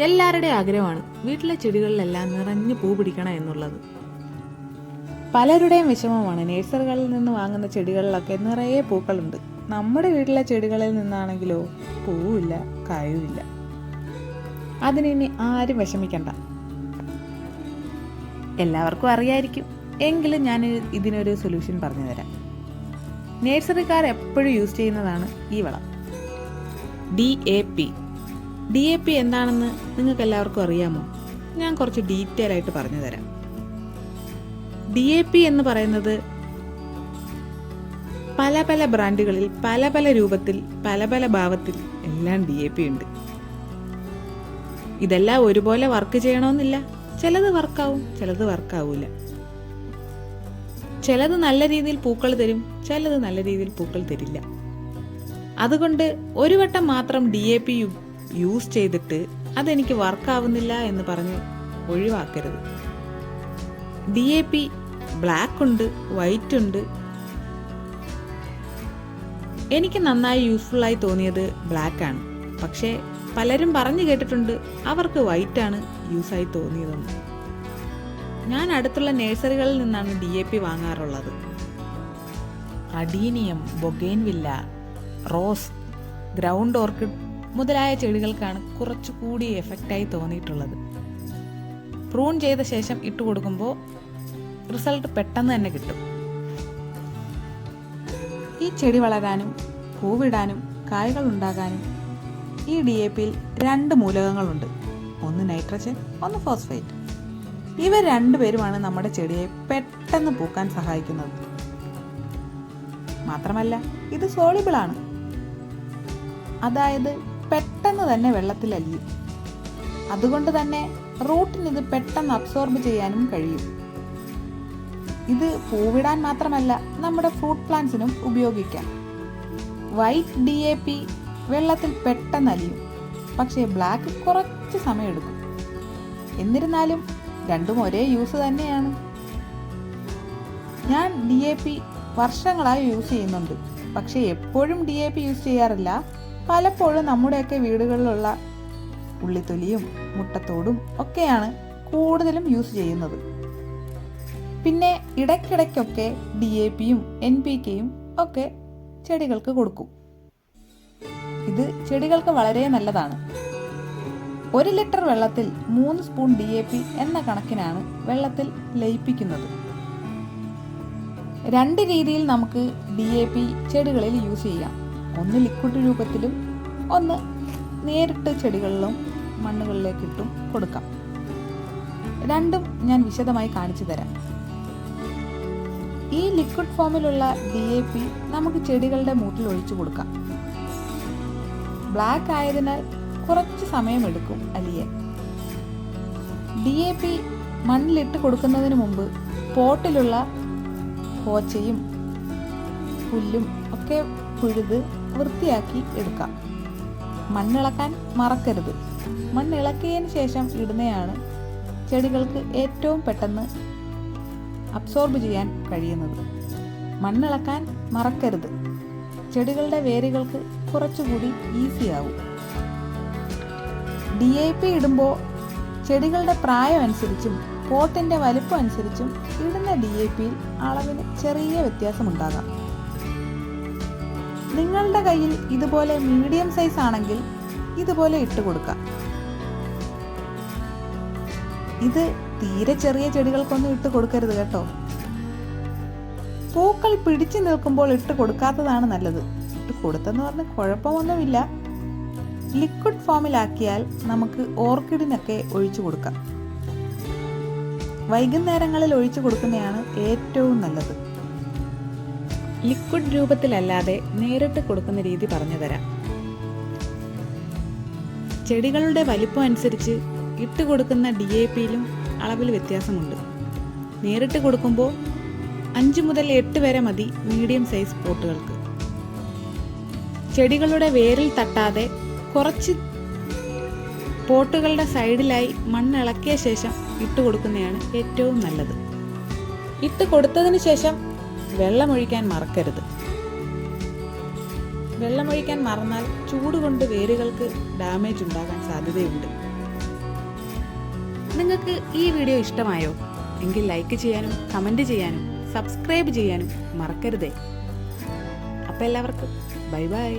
എല്ലാവരുടെയും ആഗ്രഹമാണ് വീട്ടിലെ ചെടികളിലെല്ലാം നിറഞ്ഞു പൂ പിടിക്കണം എന്നുള്ളത്. പലരുടെയും വിഷമമാണ് നേഴ്സറികളിൽ നിന്ന് വാങ്ങുന്ന ചെടികളിലൊക്കെ നിറയെ പൂക്കളുണ്ട്. നമ്മുടെ വീട്ടിലെ ചെടികളിൽ നിന്നാണെങ്കിലോ പൂവില്ല കായുമില്ല. അതിനി ആരും വിഷമിക്കണ്ട. എല്ലാവർക്കും അറിയായിരിക്കും. എങ്കിലും ഞാൻ ഇതിനൊരു സൊല്യൂഷൻ പറഞ്ഞു തരാം നേഴ്സറിക്കാർ എപ്പോഴും യൂസ് ചെയ്യുന്നതാണ് ഈ വളം. D A P D A P എന്താണെന്ന് നിങ്ങൾക്ക് എല്ലാവർക്കും അറിയാമോ? ഞാൻ കുറച്ച് ഡീറ്റെയിൽ ആയിട്ട് പറഞ്ഞു തരാം. ഡി എ പി എന്ന് പറയുന്നത് പല പല ബ്രാൻഡുകളിൽ പല പല രൂപത്തിൽ പല പല ഭാവത്തിൽ എല്ലാം ഡി എ പി ഉണ്ട്. ഇതെല്ലാം ഒരുപോലെ വർക്ക് ചെയ്യണമെന്നില്ല. ചിലത് വർക്കാവും ചിലത് വർക്കാവൂല. ചിലത് നല്ല രീതിയിൽ പൂക്കൾ തരും ചിലത് നല്ല രീതിയിൽ പൂക്കൾ തരില്ല. അതുകൊണ്ട് ഒരു വട്ടം മാത്രം ഡി എ പി യൂസ് ചെയ്തിട്ട് അതെനിക്ക് വർക്കാവുന്നില്ല എന്ന് പറഞ്ഞ് ഒഴിവാക്കരുത്. ഡി എ പി ബ്ലാക്ക് ഉണ്ട് വൈറ്റ് ഉണ്ട്. എനിക്ക് നന്നായി യൂസ്ഫുള്ളായി തോന്നിയത് ആണ്. പക്ഷേ പലരും പറഞ്ഞു കേട്ടിട്ടുണ്ട് അവർക്ക് വൈറ്റ് ആണ് യൂസായി തോന്നിയതെന്ന്. ഞാൻ അടുത്തുള്ള നഴ്സറികളിൽ നിന്നാണ് ഡി എ പി വാങ്ങാറുള്ളത്. Adenium bougainvillea rose ground orchid മുതലായ ചെടികൾക്കാണ് കുറച്ചുകൂടി എഫക്റ്റായി തോന്നിയിട്ടുള്ളത്. പ്രൂൺ ചെയ്ത ശേഷം ഇട്ട് കൊടുക്കുമ്പോൾ റിസൾട്ട് പെട്ടെന്ന് തന്നെ കിട്ടും. ഈ ചെടി വളരാനും പൂവിടാനും കായകൾ ഉണ്ടാകാനും ഈ ഡി എ പിയിൽ രണ്ട് മൂലകങ്ങളുണ്ട്. ഒന്ന് നൈട്രജൻ ഒന്ന് ഫോസ്ഫേറ്റ് ഇവ രണ്ടുപേരുമാണ് നമ്മുടെ ചെടിയെ പെട്ടെന്ന് പൂക്കാൻ സഹായിക്കുന്നത്. മാത്രമല്ല ഇത് സോളിബിൾ ആണ്. അതായത് പെട്ടെന്ന് തന്നെ വെള്ളത്തിൽ അലിയും. അതുകൊണ്ട് തന്നെ റൂട്ടിന് ഇത് പെട്ടെന്ന് അബ്സോർബ് ചെയ്യാനും കഴിയും. ഇത് പൂവിടാൻ മാത്രമല്ല നമ്മുടെ ഫ്രൂട്ട് പ്ലാന്റ്സിനും ഉപയോഗിക്കാം. വൈറ്റ് ഡി എ പി വെള്ളത്തിൽ പെട്ടെന്ന് അലിയും. പക്ഷേ ബ്ലാക്ക് കുറച്ച് സമയമെടുക്കും. എന്നിരുന്നാലും രണ്ടും ഒരേ യൂസ് തന്നെയാണ്. ഞാൻ ഡി എ പി വർഷങ്ങളായി യൂസ് ചെയ്യുന്നുണ്ട്. പക്ഷേ എപ്പോഴും ഡി എ പി യൂസ് ചെയ്യാറില്ല. പലപ്പോഴും നമ്മുടെയൊക്കെ വീടുകളിലുള്ള ഉള്ളിത്തൊലിയും മുട്ടത്തോടും ഒക്കെയാണ് കൂടുതലും യൂസ് ചെയ്യുന്നത്. പിന്നെ ഇടയ്ക്കിടയ്ക്കൊക്കെ ഡി എ പിയും എൻ പി കെയും ഒക്കെ ചെടികൾക്ക് കൊടുക്കും. ഇത് ചെടികൾക്ക് വളരെ നല്ലതാണ്. ഒരു ലിറ്റർ വെള്ളത്തിൽ മൂന്ന് സ്പൂൺ ഡി എ പി എന്ന കണക്കിനാണ് വെള്ളത്തിൽ ലയിപ്പിക്കുന്നത്. രണ്ട് രീതിയിൽ നമുക്ക് ഡി എ പി ചെടികളിൽ യൂസ് ചെയ്യാം. ഒന്ന് ലിക്വിഡ് രൂപത്തിലും ഒന്ന് നേരിട്ട് ചെടികളിലും മണ്ണുകളിലേക്ക് ഇട്ടും കൊടുക്കാം. രണ്ടും ഞാൻ വിശദമായി കാണിച്ചു തരാം. ഈ ലിക്വിഡ് ഫോമിലുള്ള ഡി എ പി നമുക്ക് ചെടികളുടെ മൂട്ടിൽ ഒഴിച്ചു കൊടുക്കാം. ബ്ലാക്ക് ആയതിനാൽ കുറച്ച് സമയമെടുക്കും അലിയാൻ. ഡി എ പി മണ്ണിലിട്ട് കൊടുക്കുന്നതിന് മുമ്പ് പോട്ടിലുള്ള പോച്ചയും പുല്ലും ഒക്കെ പുഴുത് വൃത്തിയാക്കി എടുക്കാം. മണ്ണിളക്കാൻ മറക്കരുത്. മണ്ണിളക്കിയതിന് ശേഷം ഇടുന്നതാണ് ചെടികൾക്ക് ഏറ്റവും പെട്ടെന്ന് അബ്സോർബ് ചെയ്യാൻ കഴിയുന്നത്. മണ്ണിളക്കാൻ മറക്കരുത്. ചെടികളുടെ വേരുകൾക്ക് കുറച്ചുകൂടി ഈസിയാവും. ഡി എ പി ഇടുമ്പോൾ ചെടികളുടെ പ്രായം അനുസരിച്ചും പോട്ടിന്റെ വലിപ്പം അനുസരിച്ചും ഇടുന്ന ഡി എ പിയിൽ അളവിന് ചെറിയ വ്യത്യാസമുണ്ടാകാം. നിങ്ങളുടെ കയ്യിൽ ഇതുപോലെ മീഡിയം സൈസ് ആണെങ്കിൽ ഇതുപോലെ ഇട്ട് കൊടുക്കാം. ഇത് തീരെ ചെറിയ ചെടികൾക്കൊന്നും ഇട്ട് കൊടുക്കരുത് കേട്ടോ. പൂക്കൾ പിടിച്ചു നിൽക്കുമ്പോൾ ഇട്ട് കൊടുക്കാത്തതാണ് നല്ലത്. ഇട്ട് കൊടുത്തെന്ന് പറഞ്ഞ് കുഴപ്പമൊന്നുമില്ല. ലിക്വിഡ് ഫോമിലാക്കിയാൽ നമുക്ക് ഓർക്കിഡിനൊക്കെ ഒഴിച്ചു കൊടുക്കാം. വൈകുന്നേരങ്ങളിൽ ഒഴിച്ചു കൊടുക്കുന്നതാണ് ഏറ്റവും നല്ലത്. ലിക്വിഡ് രൂപത്തിലല്ലാതെ നേരിട്ട് കൊടുക്കുന്ന രീതി പറഞ്ഞു തരാം. ചെടികളുടെ വലിപ്പം അനുസരിച്ച് ഇട്ട് കൊടുക്കുന്ന ഡി എ പിയിലും അളവിൽ വ്യത്യാസമുണ്ട്. നേരിട്ട് കൊടുക്കുമ്പോൾ അഞ്ച് മുതൽ എട്ട് വരെ മതി മീഡിയം സൈസ് പോട്ടുകൾക്ക്. ചെടികളുടെ വേരിൽ തട്ടാതെ കുറച്ച് പോട്ടുകളുടെ സൈഡിലായി മണ്ണ് ഇളക്കിയ ശേഷം ഇട്ട് കൊടുക്കുന്നതാണ് ഏറ്റവും നല്ലത്. ഇട്ട് കൊടുത്തതിന് ശേഷം വെള്ളമൊഴിക്കാൻ മറക്കരുത്. വെള്ളമൊഴിക്കാൻ മറന്നാൽ ചൂട് കൊണ്ട് വേരുകൾക്ക് ഡാമേജ് ഉണ്ടാകാൻ സാധ്യതയുണ്ട്. നിങ്ങൾക്ക് ഈ വീഡിയോ ഇഷ്ടമായോ? എങ്കിൽ ലൈക്ക് ചെയ്യാനും കമന്റ് ചെയ്യാനും സബ്സ്ക്രൈബ് ചെയ്യാനും മറക്കരുതേ. അപ്പം എല്ലാവർക്കും ബൈ ബൈ